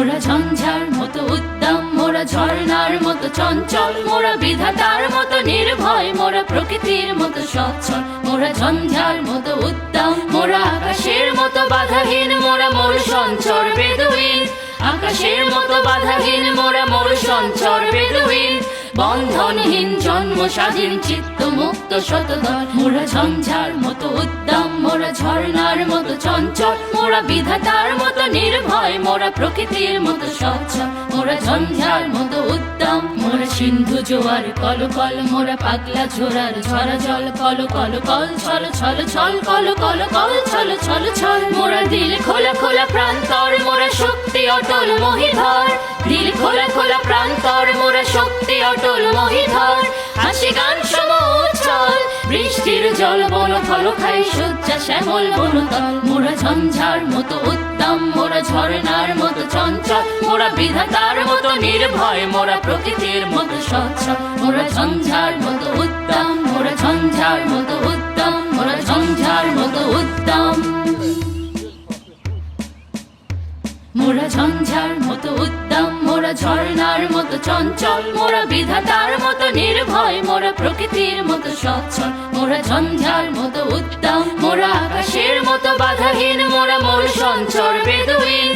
মোরা ঝঞ্ঝার মতো উদ্যম মোরা ঝর্ণার মতো চঞ্চল, মোরা বিধাতার মতো নির্ভয়, মোরা প্রকৃতির মতো সচ্ছল, মোরা ঝঞ্ঝার মতো উদ্যম মোরা আকাশের মতো বাধাহীন, মোরা মোর সঞ্চর বেদুইন। আকাশের মতো বাধাহীন, মোরা মোর সঞ্চর বন্ধনহীন জন্ম স্বাধীন চিত্ত মুক্ত শতধর মোরা ঝঞ্ঝার মতো উদ্যম, মোরা ঝর্ণার মতো চঞ্চল, মোরা বিধাতার মতো নির্ভয়, মোরা প্রকৃতির মতো স্বচ্ছ মোরা ঝঞ্ঝার মতো উদ্যম, মোরা সিন্ধু জোয়ার কল কল মোরা পাগলা ঝোরার ঝরা জল কল কল কল ছল ছল ছল কল কল কল ছল ছল ছল, মোরা দিল খোল শক্তি অটল মহিধর। দিল খোলা খোলা প্রান্তর, মোরা শক্তি অটল মহিধর। হাসি গান সম উচ্ছল বৃষ্টির জল বন ফল খাই সূর্যা শ্যামল বনতল। মোরা ঝঞ্ঝার মতো উত্তম মোরা ঝর্ণার মতো চঞ্চল। মোরা বিধাতার মতো নির্ভয়, মোরা প্রকৃতির মতো স্বচ্ছ। মোরা ঝঞ্ঝার মতো মোরা ঝঞ্ঝার মতো উদ্দাম, মোরা ঝর্ণার মতো চঞ্চল, মোরা বিধাতার মতো নির্ভয়, মোরা প্রকৃতির মতো সচ্ছল, মোরা ঝঞ্ঝার মতো উদ্দাম, মোরা আকাশের মতো বাধাহীন, মোরা মোর সঞ্চর বেদুইন।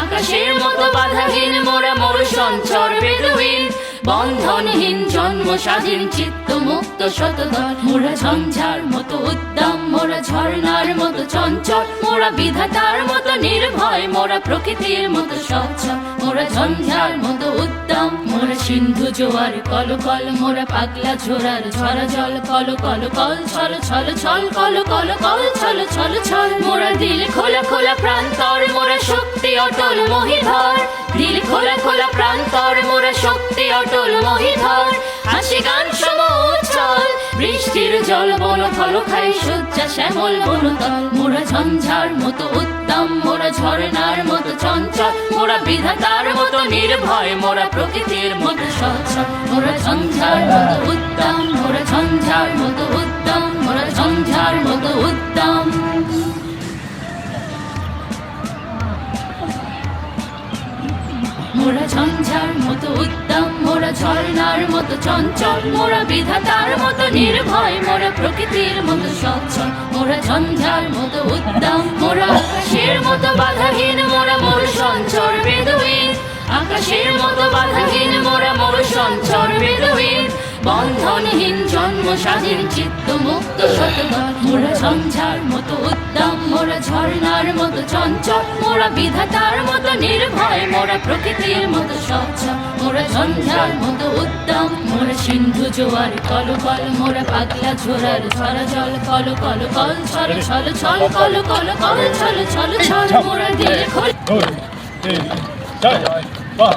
আকাশের মতো বাধাহীন, মোরা মোর সঞ্চর বেদুইন। বন্ধনহীন জন্ম স্বাধীন চিত্ত মুক্ত শতদল মোরা ঝঞ্ঝার মতো উদ্দাম, মোরা ঝর্ণার মতো চঞ্চল, মোরা বিধাতার মতো মতো নির্ভয়, মোরা প্রকৃতির মতো স্বচ্ছ, মোরা ঝঞ্ঝার মতো উত্তম, মোরা সিন্ধু জোয়ার কল কল মোরা পাগলা ঝোড়ার ঝরা জল কল কল কল ছল ছল ছল কল কল কল ছল ছল ছল, মোরা দিল খোলা খোলা প্রান্তর, মোরা শক্তি অটল মহিধর, দিল খোলা খোলা প্রান্তর, মোরা শক্তি অটল মহিধর, হাসি গান সম উচ্ছল বৃষ্টির জল বল, ফল খাই সূর্যা শ্যামল বনতল মোরা ঝঞ্ঝার মতো উত্তম, মোরা ঝর্ণার মতো চঞ্চল, মোরা বিধাতার মতো নির্ভয়, মোরা প্রকৃতির মতো সচ্ছল। মোরা ঝঞ্ঝার মতো উত্তম, মোরা ঝঞ্ঝার মতো উত্তম, মোরা ঝঞ্ঝার মতো উত্তম। ঝর্ণার মতো চঞ্চল, মোরা বিধাতার মতো নির্ভয়, মোরা প্রকৃতির মতো সচ্ছল মোরা ঝঞ্ঝার মতো উদ্দাম মোরা আকাশের মতো বাধাহীন, মোরা মোর সঞ্চর বেদহীন আকাশের মতো বাধাহীন, মোরা মোর সঞ্চর বেদহীন বন্ধনহীন জন্ম স্বাধীন চিত্ত মুক্ত শতবার মোরা ঝঞ্ঝার মতো উদ্দাম মোরা ঝর্ণার মতো চঞ্চল। মোরা বিধাতার মতো নির্ভয় মোরা প্রকৃতির মতো স্বচ্ছ মোরা ঝঞ্ঝার মতো উত্তম মোরা সিন্ধু জোয়ার কল কল মোরা পাগলা ঝোড়ার ঝরা জল কল কল কল ছল ছল ছল কল কল কল ছল ছল ছল মোরা দিয়ে খোল বাহ